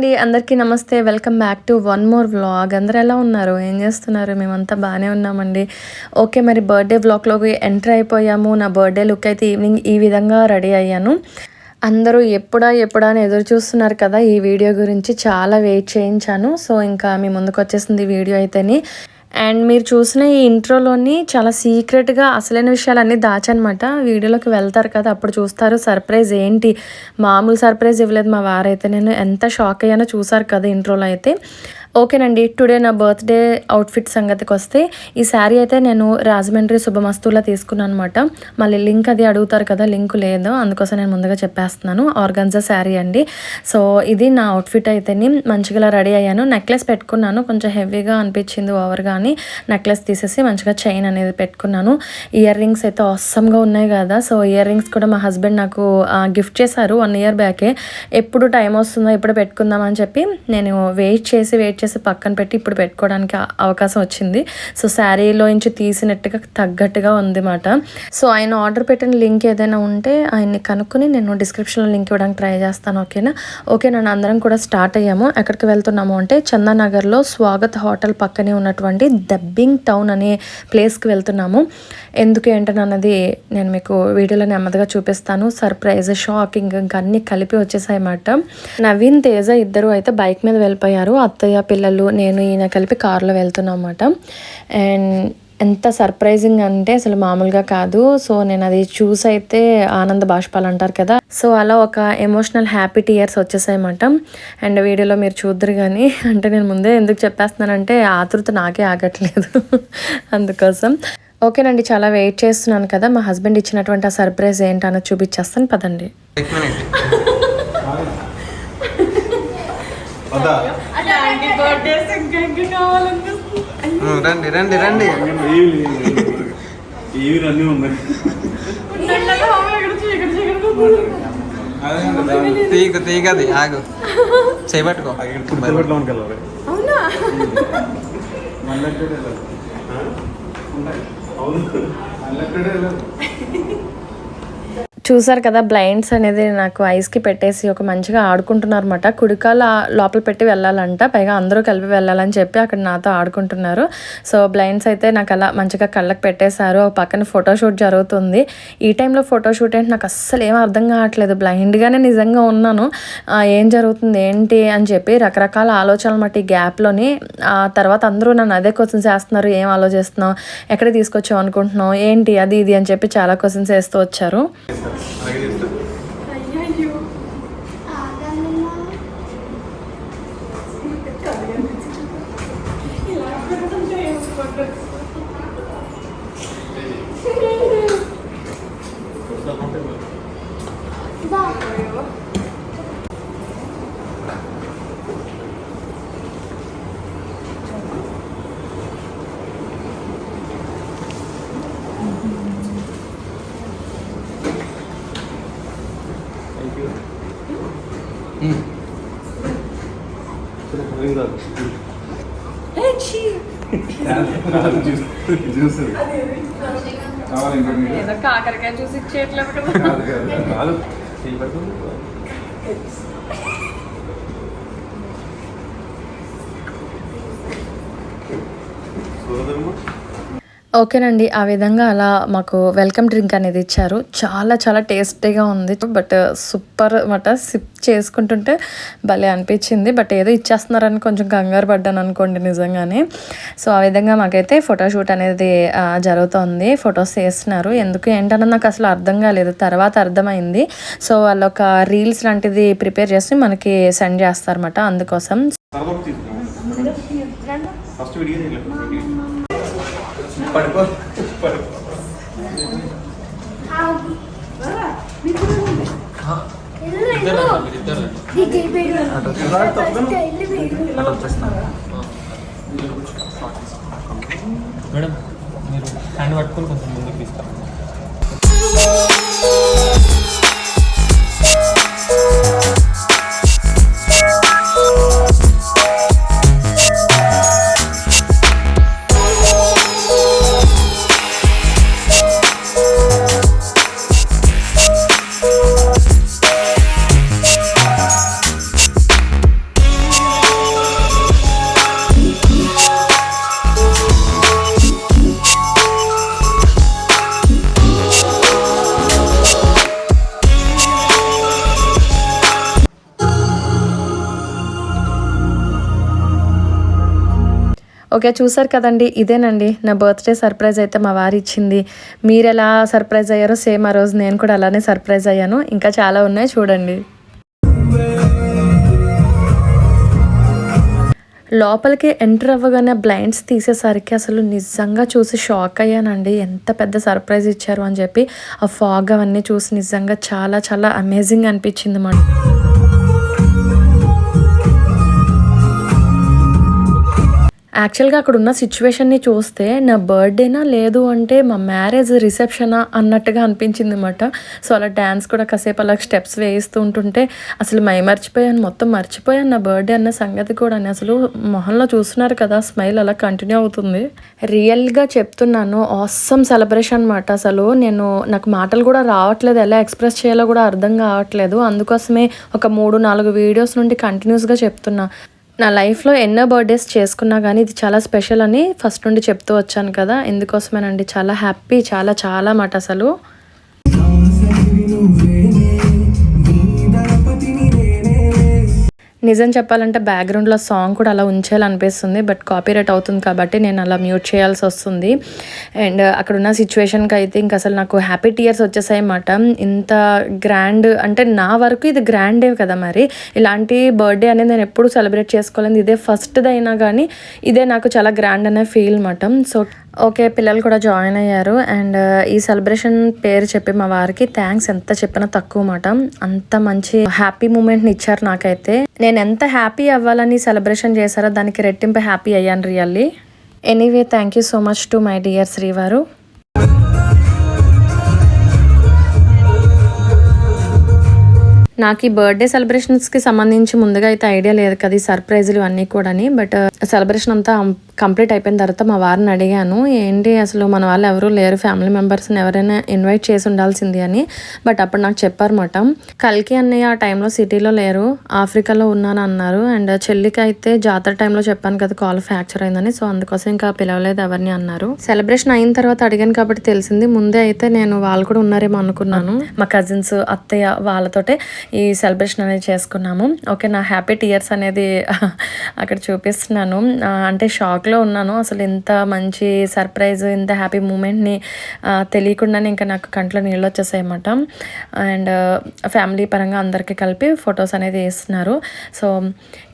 అండి అందరికీ నమస్తే. Welcome back to one more vlog. అందరు ఎలా ఉన్నారు? ఏం చేస్తున్నారు? మేమంతా బాగానే ఉన్నామండి. ఓకే మరి బర్త్డే వ్లాగ్లోకి ఎంటర్ అయిపోయాము. నా బర్త్డే లుక్ అయితే ఈవినింగ్ ఈ విధంగా రెడీ అయ్యాను. అందరూ ఎప్పుడా ఎప్పుడా అని ఎదురు చూస్తున్నారు కదా ఈ వీడియో గురించి చాలా వెయిట్ చేయించాను. సో ఇంకా మీ ముందుకు వచ్చేసింది ఈ వీడియో అయితేని. అండ్ మీరు చూసిన ఈ ఇంట్రోలోని చాలా సీక్రెట్గా అసలైన విషయాలన్నీ దాచనమాట. వీడియోలోకి వెళ్తారు కదా అప్పుడు చూస్తారు సర్ప్రైజ్ ఏంటి? మామూలు సర్ప్రైజ్ ఇవ్వలేదు మా వారైతే. నేను ఎంత షాక్ అయ్యానో చూసారు కదా ఇంట్రోలో అయితే. ఓకేనండి టుడే నా బర్త్డే అవుట్ఫిట్ సంగతికి వస్తే ఈ శారీ అయితే నేను రాజమండ్రి శుభమస్తులా తీసుకున్నాను అనమాట మళ్ళీ లింక్ అది అడుగుతారు కదా లింక్ లేదు అందుకోసం నేను ముందుగా చెప్పేస్తున్నాను ఆర్గన్జా శారీ అండి. సో ఇది నా అవుట్ఫిట్ అయితేని మంచిగా రెడీ అయ్యాను. నెక్లెస్ పెట్టుకున్నాను కొంచెం హెవీగా అనిపించింది ఓవర్ కానీ నెక్లెస్ తీసేసి మంచిగా చైన్ అనేది పెట్టుకున్నాను. ఇయర్ రింగ్స్ అయితే అవసరంగా ఉన్నాయి కదా సో ఇయర్ రింగ్స్ కూడా మా హస్బెండ్ నాకు గిఫ్ట్ చేశారు వన్ ఇయర్ బ్యాకే ఎప్పుడు టైం వస్తుందో ఇప్పుడు పెట్టుకుందాం అని చెప్పి నేను వెయిట్ చేసి వెయిట్ చేసి పక్కన పెట్టి ఇప్పుడు పెట్టుకోవడానికి అవకాశం వచ్చింది. సో శారీలో నుంచి తీసినట్టుగా తగ్గట్టుగా ఉంది మాట సో ఆయన ఆర్డర్ పెట్టిన లింక్ ఏదైనా ఉంటే ఆయన్ని కనుక్కొని నేను డిస్క్రిప్షన్లో లింక్ ఇవ్వడానికి ట్రై చేస్తాను ఓకేనా? ఓకే నన్ను అందరం కూడా స్టార్ట్ అయ్యాము. ఎక్కడికి వెళ్తున్నాము అంటే చందానగర్లో స్వాగత్ హోటల్ పక్కనే ఉన్నటువంటి దబ్బింగ్ టౌన్ అనే ప్లేస్కి వెళ్తున్నాము. ఎందుకు ఏంటనన్నది నేను మీకు వీడియోలో నెమ్మదిగా చూపిస్తాను. సర్ప్రైజ్ షాకింగ్ ఇంకా అన్ని కలిపి వచ్చేసాయి అన్నమాట నవీన్ తేజ ఇద్దరు అయితే బైక్ మీద వెళ్ళిపోయారు. అత్తయ్య పిల్లలు నేను ఈయన కలిపి కార్లో వెళ్తున్నాం అన్నమాట అండ్ ఎంత సర్ప్రైజింగ్ అంటే అసలు మామూలుగా కాదు. సో నేను అది చూసి అయితే ఆనంద బాష్పాలు అంటారు కదా. సో అలా ఒక ఎమోషనల్ హ్యాపీ టీయర్స్ వచ్చేసాయన్నమాట. అండ్ వీడియోలో మీరు చూద్దరు కానీ అంటే నేను ముందే ఎందుకు చెప్పేస్తున్నానంటే ఆతృత నాకే ఆగట్లేదు అందుకోసం. ఓకేనండి చాలా వెయిట్ చేస్తున్నాను కదా. మా హస్బెండ్ ఇచ్చినటువంటి ఆ సర్ప్రైజ్ ఏంటన్నది చూపించేస్తాను. పదండి. రండి రండి రండి. అన్నీ ఉన్నాయి. తీగ తీగది ఆగు. చేపట్టుకో మళ్ళీ అవును? చూసారు కదా బ్లైండ్స్ అనేది నాకు ఐస్కి పెట్టేసి ఒక మంచిగా ఆడుకుంటున్నారు అనమాట కుడికాల లోపల పెట్టి వెళ్ళాలంట పైగా అందరూ కలిపి వెళ్ళాలని చెప్పి అక్కడ నాతో ఆడుకుంటున్నారు. సో బ్లైండ్స్ అయితే నాకు అలా మంచిగా కళ్ళకి పెట్టేశారు. పక్కన ఫోటోషూట్ జరుగుతుంది. ఈ టైంలో ఫోటోషూట్ ఏంటి నాకు అస్సలు ఏం అర్థం కావట్లేదు. బ్లైండ్గానే నిజంగా ఉన్నాను. ఏం జరుగుతుంది ఏంటి అని చెప్పి రకరకాల ఆలోచనలు మట్టి గ్యాప్లోని ఆ తర్వాత అందరూ నన్ను అదే క్వశ్చన్స్ వేస్తున్నారు ఏం ఆలోచిస్తున్నావు? ఎక్కడ తీసుకొచ్చావు అనుకుంటున్నావు? ఏంటి? అది ఇది అని చెప్పి చాలా క్వశ్చన్స్ వేస్తూ వచ్చారు. ആകെ ഇഷ്ടം അയ്യോ ഇതാ. చూస్తుంది. కావాలి? కాకరకాయ చూసి ఇచ్చేట్లేదు కాదు కాదు కాదు. ఓకేనండి. ఆ విధంగా అలా మాకు వెల్కమ్ డ్రింక్ అనేది ఇచ్చారు. చాలా చాలా టేస్టీగా ఉంది. బట్ సూపర్ అన్నమాట. సిప్ చేసుకుంటుంటే భలే అనిపించింది. బట్ ఏదో ఇచ్చేస్తున్నారని కొంచెం కంగారు పడ్డాను అనుకోండి నిజంగానే. సో ఆ విధంగా మాకైతే ఫోటోషూట్ అనేది జరుగుతోంది. ఫొటోస్ చేస్తున్నారు ఎందుకు ఏంటన్నది నాకు అసలు అర్థం కాలేదు. తర్వాత అర్థమైంది. సో వాళ్ళు ఒక రీల్స్ లాంటిది ప్రిపేర్ చేసి మనకి సెండ్ చేస్తారన్నమాట అందుకోసం. ఫస్ట్ చేయలేదు పడుకో మేడం మీరు హ్యాండ్ పట్టుకొని కొంచెం ముందుకు తీస్తాను ఓకే చూసారు కదండి. ఇదేనండి. నా బర్త్డే సర్ప్రైజ్ అయితే మా వారు ఇచ్చింది. మీరు ఎలా సర్ప్రైజ్ అయ్యారో సేమ్ ఆ రోజు నేను కూడా అలానే సర్ప్రైజ్ అయ్యాను. ఇంకా చాలా ఉన్నాయి చూడండి. లోపలికి ఎంటర్ అవ్వగానే బ్లైండ్స్ తీసేసరికి అసలు నిజంగా చూసి షాక్ అయ్యానండి. ఎంత పెద్ద సర్ప్రైజ్ ఇచ్చారు అని చెప్పి ఆ ఫాగ్ అవన్నీ చూసి నిజంగా చాలా చాలా అమేజింగ్ అనిపించింది మాట యాక్చువల్గా అక్కడ ఉన్న సిచ్యువేషన్ని చూస్తే నా బర్త్డేనా లేదు అంటే మా మ్యారేజ్ రిసెప్షనా అన్నట్టుగా అనిపించింది అనమాట సో అలా డ్యాన్స్ కూడా కాసేపు అలా స్టెప్స్ వేయిస్తూ ఉంటుంటే అసలు మై మర్చిపోయాను మొత్తం మర్చిపోయాను నా బర్త్డే అన్న సంగతి కూడా అసలు మొహంలో చూస్తున్నారు కదా స్మైల్ అలా కంటిన్యూ అవుతుంది. రియల్గా చెప్తున్నాను ఆసమ్ సెలబ్రేషన్ అనమాట అసలు నేను నాకు మాటలు కూడా రావట్లేదు ఎలా ఎక్స్ప్రెస్ చేయాలో కూడా అర్థం కావట్లేదు. అందుకోసమే ఒక మూడు నాలుగు వీడియోస్ నుండి కంటిన్యూస్గా చెప్తున్నా. నా లైఫ్లో ఎన్నో బర్త్డేస్ చేసుకున్నా కానీ ఇది చాలా స్పెషల్ అని ఫస్ట్ నుండి చెప్తూ వచ్చాను కదా. ఎందుకోసమేనండి చాలా హ్యాపీ చాలా చాలా మాట అసలు. నిజం చెప్పాలంటే బ్యాక్గ్రౌండ్లో సాంగ్ కూడా అలా ఉంచాలనిపిస్తుంది బట్ కాపీరైట్ అవుతుంది కాబట్టి నేను అలా మ్యూట్ చేయాల్సి వస్తుంది. అండ్ uh, అక్కడ ఉన్న సిచ్యువేషన్కి అయితే ఇంక అసలు నాకు హ్యాపీ టీయర్స్ వచ్చేసాయి అన్నమాట. ఇంత గ్రాండ్ అంటే నా వరకు ఇది గ్రాండే కదా మరి. ఇలాంటి బర్త్డే అనేది నేను ఎప్పుడు సెలబ్రేట్ చేసుకోలేదు. ఇదే ఫస్ట్ది అయినా కానీ ఇదే నాకు చాలా గ్రాండ్ అనే ఫీల్ అనమాట సో ఓకే పిల్లలు కూడా జాయిన్ అయ్యారు. అండ్ ఈ సెలబ్రేషన్ పేరు చెప్పి మా వారికి థ్యాంక్స్ ఎంత చెప్పినా తక్కువ మాట. అంత మంచి హ్యాపీ మూమెంట్ని ఇచ్చారు నాకైతే. నేను ఎంత హ్యాపీ అవ్వాలని సెలబ్రేషన్ చేశారో దానికి రెట్టింపు హ్యాపీ అయ్యాను really. Anyway thank you so much to my dear శ్రీవారు. నాకు ఈ బర్త్డే సెలబ్రేషన్స్కి సంబంధించి ముందుగా అయితే ఐడియా లేదు కదా ఈ సర్ప్రైజులు ఇవన్నీ కూడాని. బట్ సెలబ్రేషన్ అంతా కంప్లీట్ అయిపోయిన తర్వాత మా వారిని అడిగాను ఏంటి అసలు మన వాళ్ళు ఎవరు లేరు ఫ్యామిలీ మెంబర్స్ని ఎవరైనా ఇన్వైట్ చేసి ఉండాల్సింది అని బట్ అప్పుడు నాకు చెప్పారన్నమాట. కల్కి అన్నయ్య ఆ టైంలో సిటీలో లేరు ఆఫ్రికాలో ఉన్నాను అన్నారు అండ్ చెల్లికి అయితే జాతర టైంలో చెప్పాను కదా కాల్ ఫ్రాక్చర్ అయిందని సో అందుకోసం ఇంకా పిలవలేదు ఎవరిని అన్నారు. సెలబ్రేషన్ అయిన తర్వాత అడిగాను కాబట్టి తెలిసింది ముందే అయితే నేను వాళ్ళు కూడా ఉన్నారేమో అనుకున్నాను. మా కజిన్స్ అత్తయ్య వాళ్ళతోటే ఈ సెలబ్రేషన్ అనేది చేసుకున్నాము. ఓకే నా హ్యాపీ టీయర్స్ అనేది అక్కడ చూపిస్తున్నాను. అంటే షాక్ షాక్లో ఉన్నాను. అసలు ఇంత మంచి సర్ప్రైజ్ ఇంత హ్యాపీ మూమెంట్ని తెలియకుండానే ఇంకా నాకు కంట్లో నీళ్ళు వచ్చేసాయి అన్నమాట. అండ్ ఫ్యామిలీ పరంగా అందరికీ కలిపి ఫొటోస్ అనేది వేస్తున్నారు. సో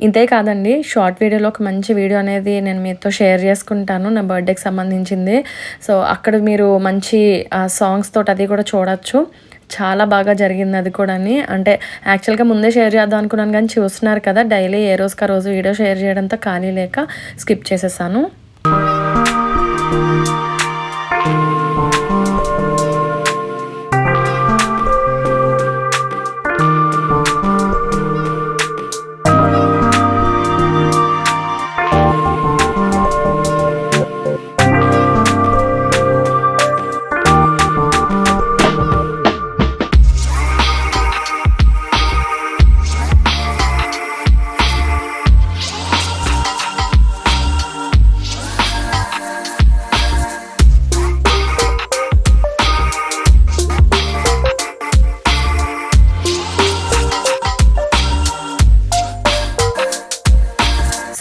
ఇంతే కాదండి. షార్ట్ వీడియోలో ఒక మంచి వీడియో అనేది నేను మీతో షేర్ చేసుకుంటాను. నా బర్త్డేకి సంబంధించింది. సో అక్కడ మీరు మంచి సాంగ్స్ తోటి అది కూడా చూడొచ్చు. చాలా బాగా జరిగింది అది కూడా అంటే యాక్చువల్గా ముందే షేర్ చేద్దాం అనుకున్నాను కానీ చూస్తున్నారు కదా డైలీ ఏ రోజుకి ఆ రోజు వీడియో షేర్ చేయడంతో ఖాళీ లేక స్కిప్ చేసేసాను.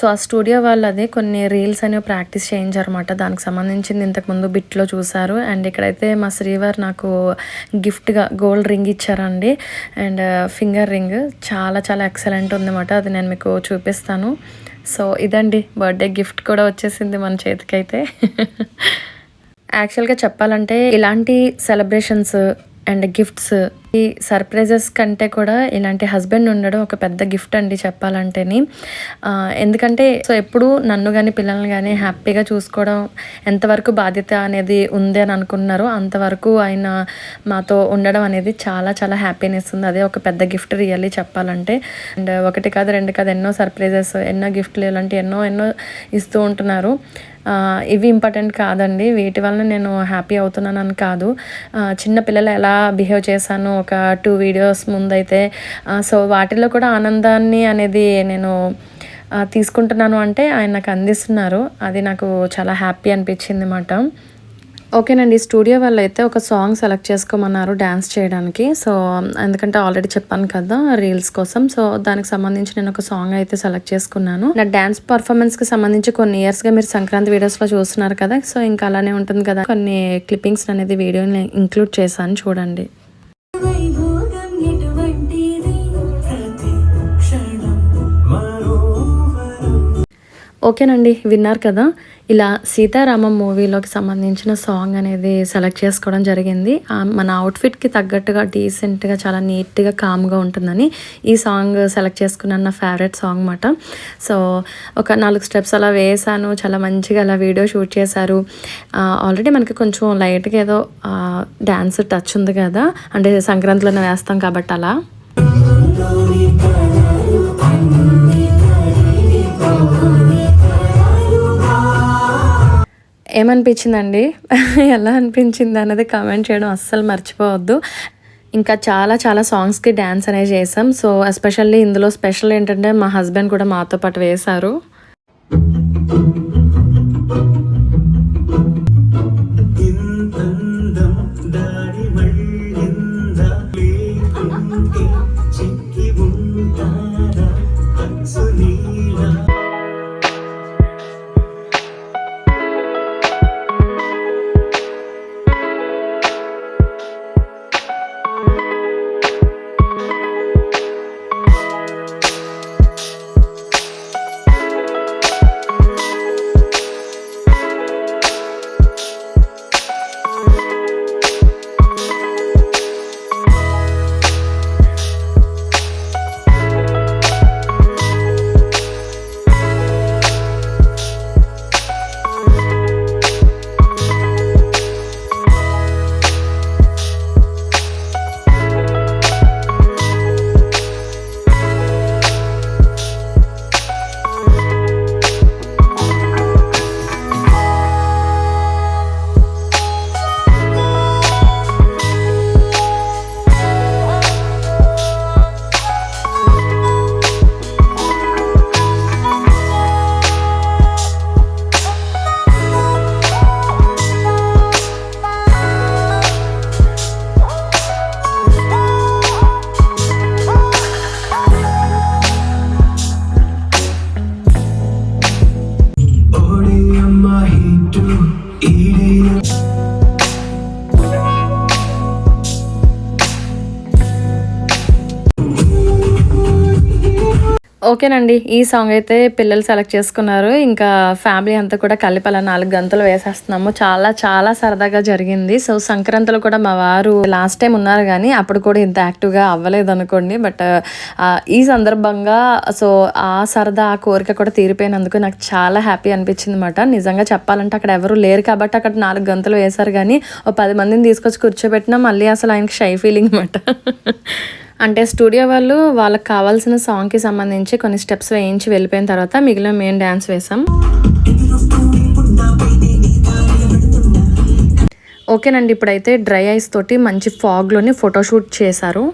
సో ఆ స్టూడియో వాళ్ళది కొన్ని రీల్స్ అనేవి ప్రాక్టీస్ చేయించారన్నమాట. దానికి సంబంధించింది ఇంతకుముందు బిట్లో చూసారు అండ్ ఇక్కడైతే మా శ్రీవారు నాకు గిఫ్ట్గా గోల్డ్ రింగ్ ఇచ్చారండి. అండ్ ఫింగర్ రింగ్ చాలా చాలా ఎక్సలెంట్ ఉందన్నమాట. అది నేను మీకు చూపిస్తాను. సో ఇదండి బర్త్డే గిఫ్ట్ కూడా వచ్చేసింది మన చేతికైతే. యాక్చువల్గా చెప్పాలంటే ఇలాంటి సెలబ్రేషన్స్ అండ్ గిఫ్ట్స్ ఈ సర్ప్రైజెస్ కంటే కూడా ఇలాంటి హస్బెండ్ ఉండడం ఒక పెద్ద గిఫ్ట్ అండి చెప్పాలంటేని. ఎందుకంటే సో ఎప్పుడు నన్ను కానీ పిల్లల్ని కానీ హ్యాపీగా చూసుకోవడం ఎంతవరకు బాధ్యత అనేది ఉంది అని అనుకున్నారో. అంతవరకు ఆయన మాతో ఉండడం అనేది చాలా చాలా హ్యాపీనెస్ ఉంది. అదే ఒక పెద్ద గిఫ్ట్ రియల్లీ చెప్పాలంటే. అండ్ ఒకటి కాదు రెండు కాదు ఎన్నో సర్ప్రైజెస్ ఎన్నో గిఫ్ట్లు ఇలాంటి ఎన్నో ఎన్నో ఇస్తూ ఉంటున్నారు. ఇవి ఇంపార్టెంట్ కాదండి. వీటి వలన నేను హ్యాపీ అవుతున్నాను అని కాదు చిన్న పిల్లలు ఎలా బిహేవ్ చేశాను ఒక టూ వీడియోస్ ముందైతే. సో వాటిలో కూడా ఆనందాన్ని అనేది నేను తీసుకుంటున్నాను అంటే ఆయన నాకు అందిస్తున్నారు. అది నాకు చాలా హ్యాపీ అనిపించింది అన్నమాట ఓకేనండి స్టూడియో వాళ్ళు అయితే ఒక సాంగ్ సెలెక్ట్ చేసుకోమన్నారు డ్యాన్స్ చేయడానికి. సో ఎందుకంటే ఆల్రెడీ చెప్పాను కదా రీల్స్ కోసం. సో దానికి సంబంధించి నేను ఒక సాంగ్ అయితే సెలెక్ట్ చేసుకున్నాను. నా డ్యాన్స్ పర్ఫార్మెన్స్కి సంబంధించి కొన్ని ఇయర్స్గా మీరు సంక్రాంతి వీడియోస్లో చూస్తున్నారు కదా. సో ఇంకా అలానే ఉంటుంది కదా. కొన్ని క్లిప్పింగ్స్ అనేది వీడియోని ఇంక్లూడ్ చేశాను చూడండి. ఓకేనండి విన్నారు కదా. ఇలా సీతారామం మూవీలోకి సంబంధించిన సాంగ్ అనేది సెలెక్ట్ చేసుకోవడం జరిగింది. మన అవుట్ఫిట్కి తగ్గట్టుగా డీసెంట్గా చాలా నీట్గా కామ్గా ఉంటుందని ఈ సాంగ్ సెలెక్ట్ చేసుకున్నాను. నా ఫేవరెట్ సాంగ్ అన్నమాట. సో ఒక నాలుగు స్టెప్స్ అలా వేసాను. చాలా మంచిగా అలా వీడియో షూట్ చేశారు. ఆల్రెడీ మనకి కొంచెం లైట్గా ఏదో డ్యాన్స్ టచ్ ఉంది కదా. అంటే సంక్రాంతిలోనే వేస్తాం కాబట్టి అలా. ఏమనిపించిందండి? ఎలా అనిపించింది అనేది కామెంట్ చేయడం అస్సలు మర్చిపోవద్దు. ఇంకా చాలా చాలా సాంగ్స్కి డ్యాన్స్ అనేది చేసాం. సో ఎస్పెషల్లీ ఇందులో స్పెషల్ ఏంటంటే మా హస్బెండ్ కూడా మాతో పాటు వేశారు. ఓకేనండి. ఈ సాంగ్ అయితే పిల్లలు సెలెక్ట్ చేసుకున్నారు. ఇంకా ఫ్యామిలీ అంతా కూడా కలిపి అలా నాలుగు గంటలు వేసేస్తున్నాము. చాలా చాలా సరదాగా జరిగింది. సో సంక్రాంతిలో కూడా మా వారు లాస్ట్ టైం ఉన్నారు కానీ అప్పుడు కూడా ఇంత యాక్టివ్గా అవ్వలేదు అనుకోండి. బట్ ఈ సందర్భంగా సో ఆ సరదా ఆ కోరిక కూడా తీరిపోయినందుకు నాకు చాలా హ్యాపీ అనిపించింది అనమాట నిజంగా చెప్పాలంటే అక్కడ ఎవరు లేరు కాబట్టి అక్కడ నాలుగు గంటలు వేశారు కానీ ఓ పది మందిని తీసుకొచ్చి కూర్చోబెట్టినా మళ్ళీ అసలు ఆయనకి షై ఫీలింగ్ అనమాట అంటే స్టూడియో వాళ్ళు వాళ్ళకి కావాల్సిన సాంగ్కి సంబంధించి కొన్ని స్టెప్స్ వేయించి వెళ్ళిపోయిన తర్వాత మిగిలిన మెయిన్ డ్యాన్స్ వేసాం. ఓకేనండి ఇప్పుడైతే డ్రై ఐస్ తోటి మంచి ఫాగ్లోని ఫోటోషూట్ చేశారు.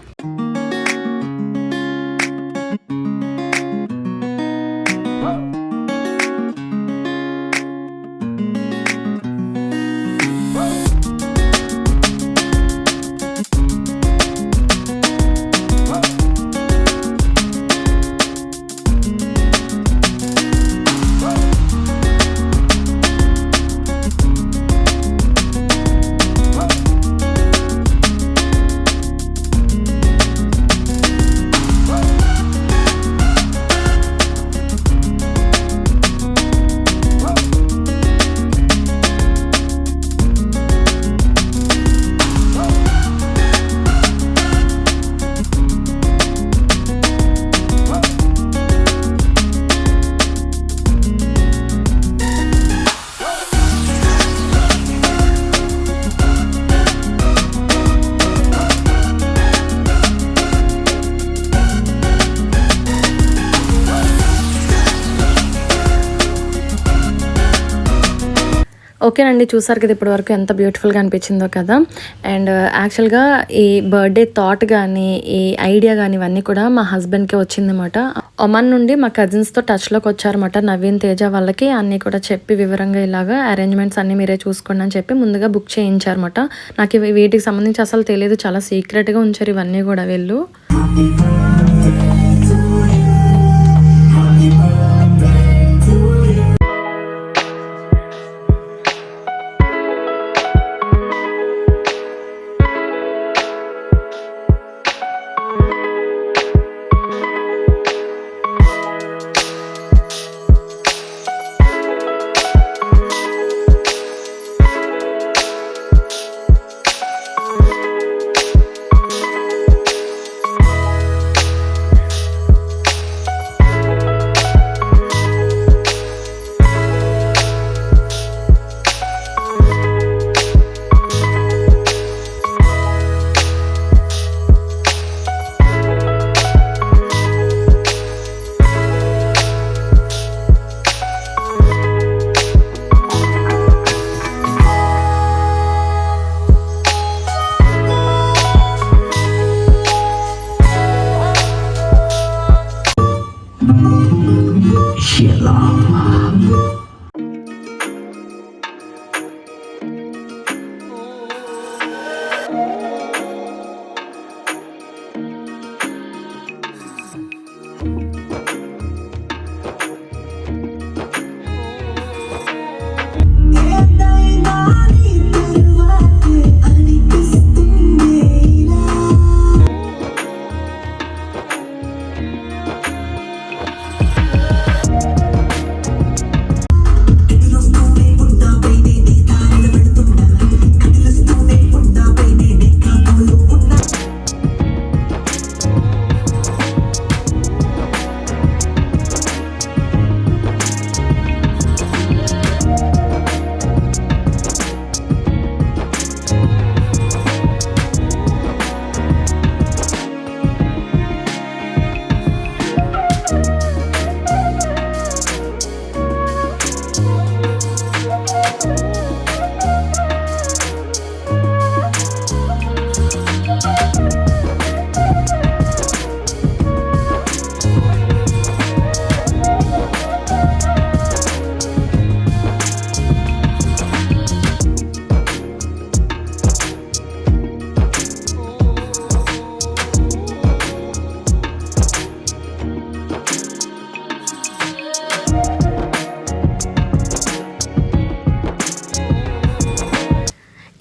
ఓకేనండి చూసారు కదా ఇప్పటి వరకు ఎంత బ్యూటిఫుల్గా అనిపించిందో కదా. అండ్ యాక్చువల్గా uh, ఈ బర్త్డే థాట్ కానీ ఈ ఐడియా కానీ ఇవన్నీ కూడా మా హస్బెండ్కే వచ్చిందన్నమాట. ఒమన్ నుండి మా కజిన్స్తో టచ్లోకి వచ్చారన్నమాట నవీన్ తేజ వాళ్ళకి. అన్నీ కూడా చెప్పి వివరంగా ఇలాగా అరేంజ్మెంట్స్ అన్నీ మీరే చూసుకోండి అని చెప్పి ముందుగా బుక్ చేయించారన్నమాట. నాకు వీటికి సంబంధించి అసలు తెలియదు చాలా సీక్రెట్గా ఉంచారు ఇవన్నీ కూడా వీళ్ళు.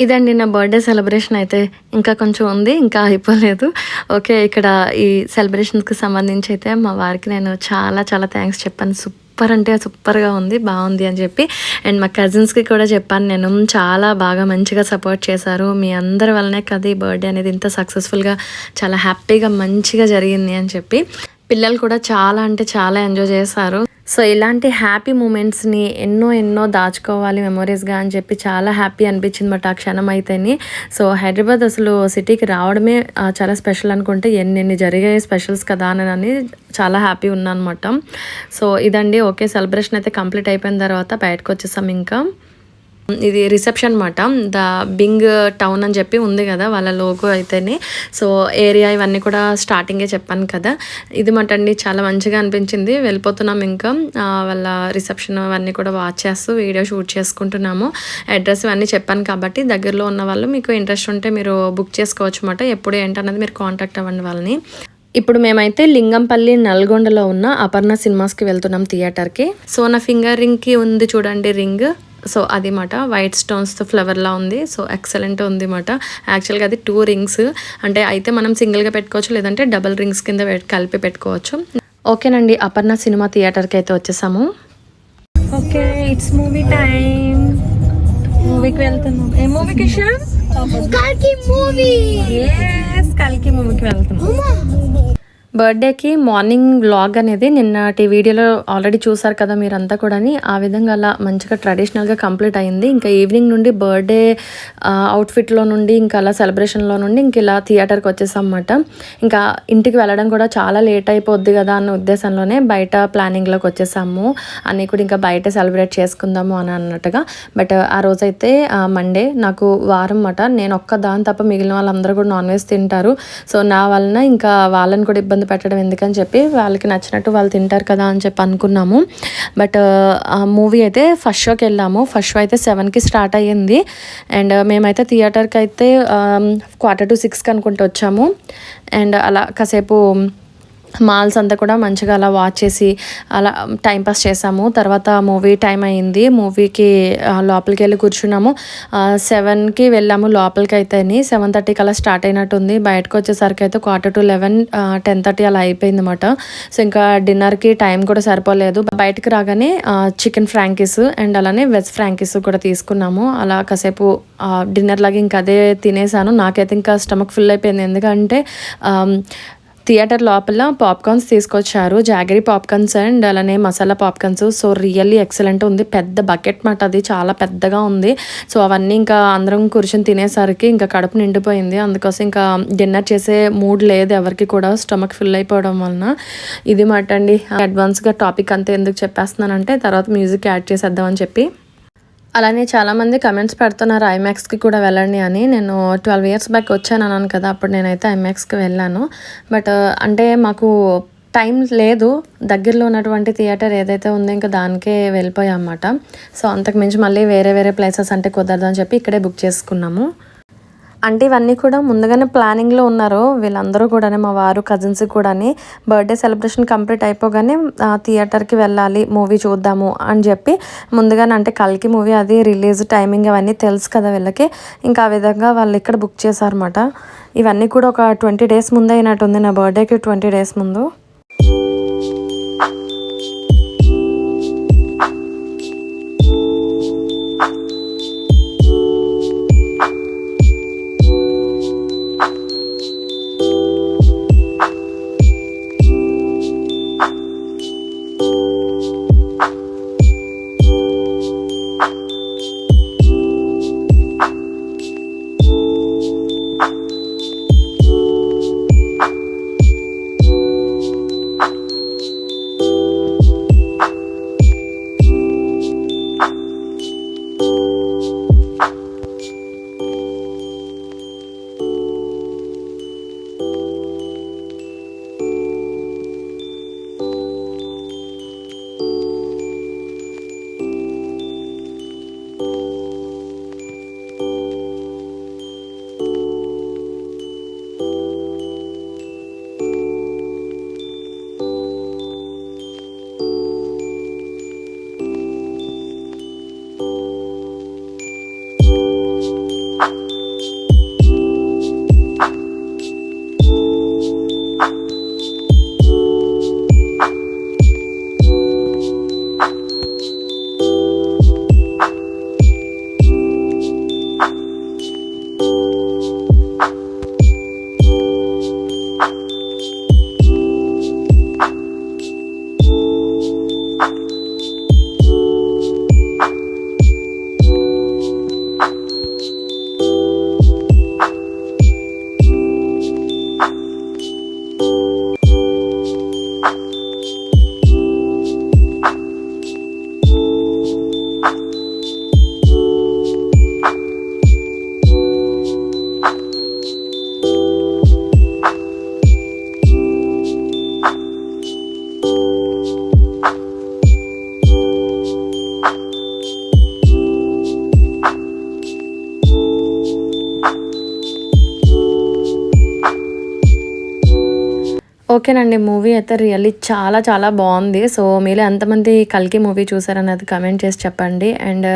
ఇదండి నా బర్త్డే సెలబ్రేషన్ అయితే ఇంకా కొంచెం ఉంది ఇంకా అయిపోలేదు. ఓకే ఇక్కడ ఈ సెలబ్రేషన్స్కి సంబంధించి అయితే మా వారికి నేను చాలా చాలా థ్యాంక్స్ చెప్పాను. సూపర్ అంటే సూపర్గా ఉంది బాగుంది అని చెప్పి. అండ్ మా కజిన్స్కి కూడా చెప్పాను నేను చాలా బాగా మంచిగా సపోర్ట్ చేశారు. మీ అందరి వల్లనే కదా ఈ బర్త్డే అనేది ఇంత సక్సెస్ఫుల్గా చాలా హ్యాపీగా మంచిగా జరిగింది అని చెప్పి. పిల్లలు కూడా చాలా అంటే చాలా ఎంజాయ్ చేశారు. సో ఇలాంటి హ్యాపీ మూమెంట్స్ని ఎన్నో ఎన్నో దాచుకోవాలి మెమొరీస్గా అని చెప్పి చాలా హ్యాపీ అనిపించింది బట్ ఆ క్షణం అయితేని. సో హైదరాబాద్ అసలు సిటీకి రావడమే చాలా స్పెషల్ అనుకుంటే ఎన్ని ఎన్ని జరిగాయి స్పెషల్స్ కదా అని అని చాలా హ్యాపీ ఉన్నాను అనమాట సో ఇదండి ఓకే సెలబ్రేషన్ అయితే కంప్లీట్ అయిపోయిన తర్వాత బయటకు వచ్చేసాం ఇంకా. ఇది రిసెప్షన్ అనమాట ద బింగ్ టౌన్ అని చెప్పి ఉంది కదా వాళ్ళ లోగో అయితేనే. సో ఏరియా ఇవన్నీ కూడా స్టార్టింగే చెప్పాను కదా. ఇది మాట అండి చాలా మంచిగా అనిపించింది. వెళ్ళిపోతున్నాం ఇంకా. వాళ్ళ రిసెప్షన్ అవన్నీ కూడా వాచ్ చేస్తూ వీడియో షూట్ చేసుకుంటున్నాము. అడ్రస్ ఇవన్నీ చెప్పాను కాబట్టి దగ్గరలో ఉన్న వాళ్ళు మీకు ఇంట్రెస్ట్ ఉంటే మీరు బుక్ చేసుకోవచ్చు అనమాట ఎప్పుడు ఏంటన్నది మీరు కాంటాక్ట్ అవ్వండి వాళ్ళని. ఇప్పుడు మేమైతే లింగంపల్లి నల్గొండలో ఉన్న అపర్ణ సినిమాస్కి వెళ్తున్నాం థియేటర్కి సో నా ఫింగర్ రింగ్కి ఉంది చూడండి రింగ్ సో అది మాట వైట్ స్టోన్స్తో ఫ్లవర్లా ఉంది. సో ఎక్సలెంట్ ఉంది మాట యాక్చువల్గా అది టూ రింగ్స్ అంటే అయితే మనం సింగిల్గా పెట్టుకోవచ్చు లేదంటే డబల్ రింగ్స్ కింద కలిపి పెట్టుకోవచ్చు. ఓకేనండి అపర్ణ సినిమా థియేటర్కి అయితే వచ్చేసాము. ఓకే ఇట్స్ మూవీ టైం మూవీకి వెళ్తున్నాం. ఏ మూవీకి కల్కి మూవీ. కల్కి మూవీకి వెళ్తున్నాం. బర్త్డేకి మార్నింగ్ వ్లాగ్ అనేది నిన్నటి వీడియోలో ఆల్రెడీ చూసారు కదా మీరంతా కూడా ఆ విధంగా అలా మంచిగా ట్రెడిషనల్గా కంప్లీట్ అయింది. ఇంకా ఈవినింగ్ నుండి బర్త్డే అవుట్ఫిట్లో నుండి ఇంకా అలా సెలబ్రేషన్లో నుండి ఇంక ఇలా థియేటర్కి వచ్చేసామన్నమాట. ఇంకా ఇంటికి వెళ్ళడం కూడా చాలా లేట్ అయిపోద్ది కదా అన్న ఉద్దేశంలోనే బయట ప్లానింగ్లోకి వచ్చేసాము. అన్నీ కూడా ఇంకా బయట సెలబ్రేట్ చేసుకుందాము అని అన్నట్టుగా. బట్ ఆ రోజైతే మండే నాకు వారం అన్నమాట. నేను ఒక్క దాని తప్ప మిగిలిన వాళ్ళందరూ కూడా నాన్ వెజ్ తింటారు. సో నా వలన ఇంకా వాళ్ళని కూడా ఇబ్బంది పెట్టడం ఎందుకని చెప్పి వాళ్ళకి నచ్చినట్టు వాళ్ళు తింటారు కదా అని చెప్పి అనుకున్నాము. బట్ uh, ఆ మూవీ అయితే ఫస్ట్ షోకి వెళ్ళాము. ఫస్ట్ షో అయితే సెవెన్కి స్టార్ట్ అయ్యింది. అండ్ uh, మేమైతే థియేటర్కి అయితే క్వార్టర్ టు సిక్స్కి అనుకుంటూ వచ్చాము. అండ్ అలా కాసేపు మాల్స్ అంతా కూడా మంచిగా అలా వాచ్ చేసి అలా టైం పాస్ చేసాము. తర్వాత మూవీ టైం అయింది. మూవీకి లోపలికి వెళ్ళి కూర్చున్నాము. సెవెన్కి వెళ్ళాము లోపలికి అయితేని సెవెన్ థర్టీకి అలా స్టార్ట్ అయినట్టుంది. బయటకు వచ్చేసరికి అయితే quarter to eleven ten thirty అలా అయిపోయింది అనమాట సో ఇంకా డిన్నర్కి టైం కూడా సరిపోలేదు. బయటకు రాగానే చికెన్ ఫ్రాంకీస్ అండ్ అలానే వెజ్ ఫ్రాంకీస్ కూడా తీసుకున్నాము. అలా కాసేపు డిన్నర్ లాగా ఇంకా అదే తినేసాను. నాకైతే ఇంకా స్టమక్ ఫుల్ అయిపోయింది. ఎందుకంటే థియేటర్ లోపల పాప్కార్న్స్ తీసుకొచ్చారు. జాగరీ పాప్కార్న్స్ అండ్ అలానే masala popcorns. So really excellent ఉంది. పెద్ద బకెట్ మాట అది. చాలా పెద్దగా ఉంది. సో అవన్నీ ఇంకా అందరం కూర్చొని తినేసరికి ఇంకా కడుపు నిండిపోయింది. అందుకోసం ఇంకా డిన్నర్ చేసే మూడ్ లేదు ఎవరికి కూడా. స్టమక్ ఫిల్ అయిపోవడం వలన ఇది మాట అండి. అడ్వాన్స్గా టాపిక్ అంతా ఎందుకు చెప్పేస్తున్నానంటే తర్వాత మ్యూజిక్ యాడ్ చేసేద్దామని చెప్పి. అలానే చాలామంది కమెంట్స్ పెడుతున్నారు ఐమాక్స్కి కూడా వెళ్ళండి అని. నేను ట్వెల్వ్ ఇయర్స్ బ్యాక్ వచ్చాను అన్నాను కదా అప్పుడు నేనైతే ఐమాక్స్కి వెళ్ళాను. బట్ అంటే మాకు టైం లేదు. దగ్గరలో ఉన్నటువంటి థియేటర్ ఏదైతే ఉందో ఇంకా దానికే వెళ్ళిపోయాం అన్నమాట. సో అంతకు మించి మళ్ళీ వేరే వేరే ప్లేసెస్ అంటే కుదరదు అని చెప్పి ఇక్కడే బుక్ చేసుకున్నాము. అంటే ఇవన్నీ కూడా ముందుగానే ప్లానింగ్లో ఉన్నారు వీళ్ళందరూ కూడా మా వారు కజిన్స్ కూడా బర్త్డే సెలబ్రేషన్ కంప్లీట్ అయిపోగానే థియేటర్కి వెళ్ళాలి మూవీ చూద్దాము అని చెప్పి ముందుగానే అంటే కల్కి మూవీ అది రిలీజ్ టైమింగ్ అవన్నీ తెలుసు కదా వీళ్ళకి. ఇంకా ఆ విధంగా వాళ్ళు ఇక్కడ బుక్ చేశారన్నమాట. ఇవన్నీ కూడా ఒక ట్వంటీ డేస్ ముందే అయినట్టుంది నా బర్త్డేకి ట్వంటీ డేస్ ముందు. ఓకేనండి మూవీ అయితే రియల్లీ చాలా చాలా బాగుంది. సో మీరు ఎంతమంది కల్కి మూవీ చూసారన్నది కమెంట్ చేసి చెప్పండి. అండ్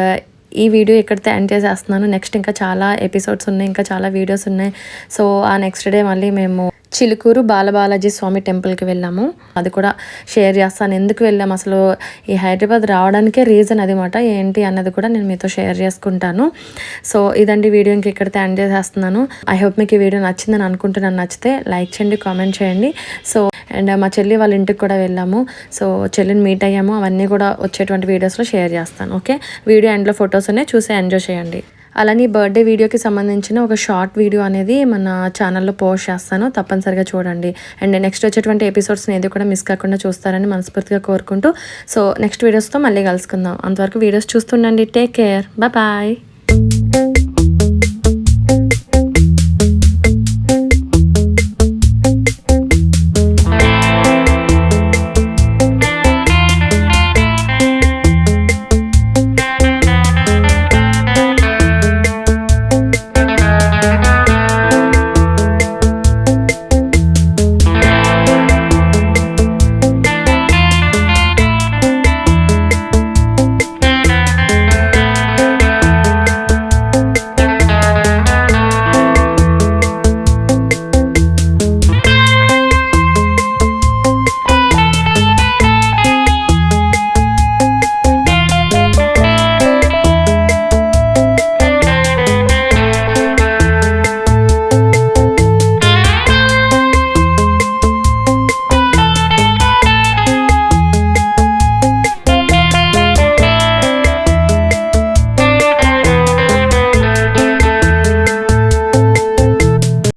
ఈ వీడియో ఇక్కడితో ఎండ్ చేసేస్తున్నాను. నెక్స్ట్ ఇంకా చాలా ఎపిసోడ్స్ ఉన్నాయి ఇంకా చాలా వీడియోస్ ఉన్నాయి. సో ఆ నెక్స్ట్ డే మళ్ళీ మేము చిలుకూరు బాలబాలాజీ స్వామి టెంపుల్కి వెళ్ళాము. అది కూడా షేర్ చేస్తాను. ఎందుకు వెళ్ళాము అసలు ఈ హైదరాబాద్ రావడానికే రీజన్ అదిమాట ఏంటి అన్నది కూడా నేను మీతో షేర్ చేసుకుంటాను. సో ఇదండి వీడియో. ఇంక ఇక్కడ ఎండ్ చేసేస్తున్నాను. ఐ హోప్ మీకు ఈ వీడియో నచ్చిందని అనుకుంటున్నాను. నచ్చితే లైక్ చేయండి కామెంట్ చేయండి. సో అండ్ మా చెల్లి వాళ్ళ ఇంటికి కూడా వెళ్ళాము. సో చెల్లిని మీట్ అయ్యాము. అవన్నీ కూడా వచ్చేటువంటి వీడియోస్లో షేర్ చేస్తాను. ఓకే? వీడియో ఎండ్లో ఫొటోస్ ఉన్నాయి. చూసి ఎంజాయ్ చేయండి. అలానే బర్త్డే వీడియోకి సంబంధించిన ఒక షార్ట్ వీడియో అనేది మన ఛానల్లో పోస్ట్ చేస్తాను. తప్పనిసరిగా చూడండి. అండ్ నెక్స్ట్ వచ్చేటువంటి ఎపిసోడ్స్ని ఏది కూడా మిస్ కాకుండా చూస్తారని మనస్ఫూర్తిగా కోరుకుంటూ. సో నెక్స్ట్ వీడియోస్తో మళ్ళీ కలుసుకుందాం. అంతవరకు వీడియోస్ చూస్తుండండి. Take care bye